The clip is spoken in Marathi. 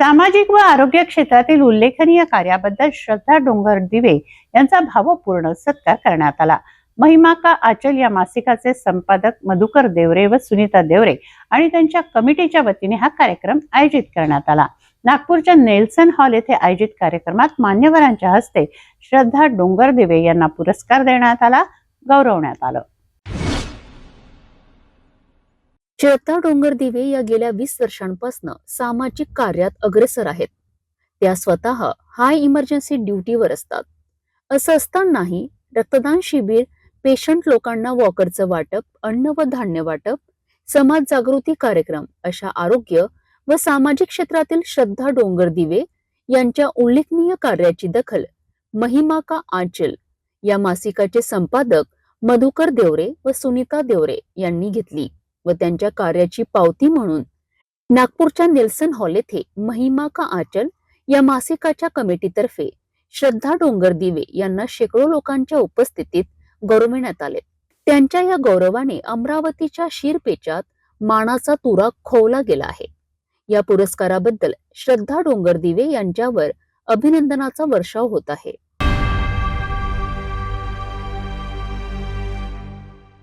सामाजिक व आरोग्य क्षेत्रातील उल्लेखनीय कार्याबद्दल श्रद्धा डोंगर दिवे यांचा भावपूर्ण सत्कार करण्यात आला. महिमा का आचल या मासिकाचे संपादक मधुकर देवरे व सुनीता देवरे आणि त्यांच्या कमिटीच्या वतीने हा कार्यक्रम आयोजित करण्यात आला. नागपूरच्या नेल्सन हॉल येथे आयोजित कार्यक्रमात मान्यवरांच्या हस्ते श्रद्धा डोंगर दिवे यांना पुरस्कार देण्यात आला गौरवण्यात आलं. श्रद्धा डोंगर दिवे या गेल्या वीस वर्षांपासून सामाजिक कार्यात अग्रेसर आहेत. त्या स्वतः हाय इमर्जन्सी ड्युटीवर असतात. असं असतानाही रक्तदान शिबिर पेशंट लोकांना वॉकरचं वाटप अन्न व धान्य वाटप समाज जागृती कार्यक्रम अशा आरोग्य व सामाजिक क्षेत्रातील श्रद्धा डोंगर दिवे यांच्या उल्लेखनीय कार्याची दखल महिमा का आंचल या मासिकाचे संपादक मधुकर देवरे व सुनीता देवरे यांनी घेतली. व त्यांच्या कार्याची पावती म्हणून नागपूरच्या नेल्सन हॉल येथे महिमा का आचल या मासिकाच्या कमिटीतर्फे श्रद्धा डोंगर दिवे यांना शेकडो लोकांच्या उपस्थितीत गौरविण्यात आले. त्यांच्या या गौरवाने अमरावतीच्या शिरपेचात मानाचा तुरा खोवला गेला आहे. या पुरस्काराबद्दल श्रद्धा डोंगर दिवे यांच्यावर अभिनंदनाचा वर्षाव होत आहे.